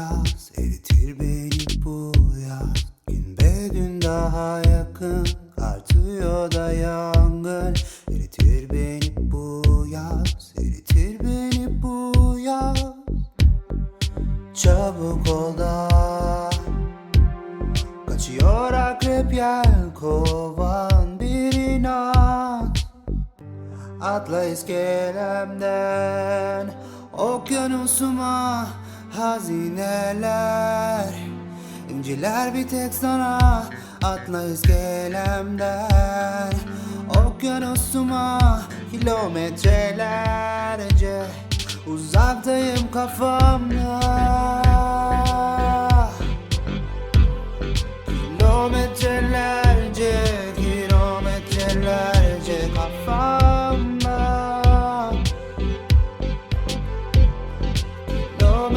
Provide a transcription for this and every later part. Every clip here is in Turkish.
yaz Eritir beni bu yaz. Gün be gün daha yakın Artıyor da yangın. Eritir beni bu yaz Eritir beni bu yaz. Çabuk ol da. Kaçıyor akrep yel kovan bir inat. Atla iskelemden Okyanusuma hazineler. İnciler bir tek sana Atla iskelemden Okyanusuma kilometrelerce Uzaktayım kafamda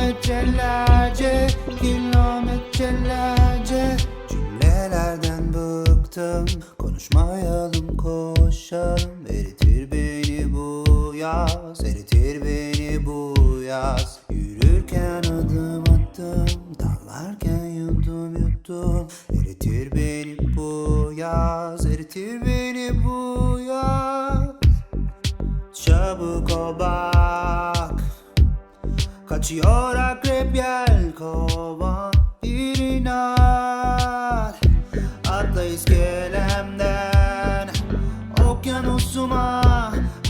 Kilometrelerce, kilometrelerce. Cümlelerden bıktım Konuşmayalım, koşalım. Eritir beni bu yaz Eritir beni bu yaz. Yürürken adım attım Dallarken yudum yuttum. Eritir beni bu yaz Eritir beni bu yaz. Çabuk ol bak Kaçıyor akrep yel kovan bir inat Atla iskelemden Okyanusuma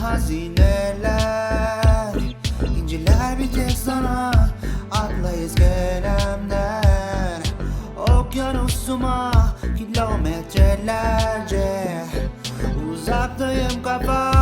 hazineler. İnciler bir tek sana Atla iskelemden Okyanusuma kilometrelerce. Uzaktayım kafamda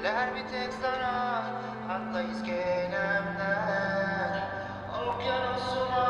Eller bir tek sana Haklıyız gelemler Okyanusuna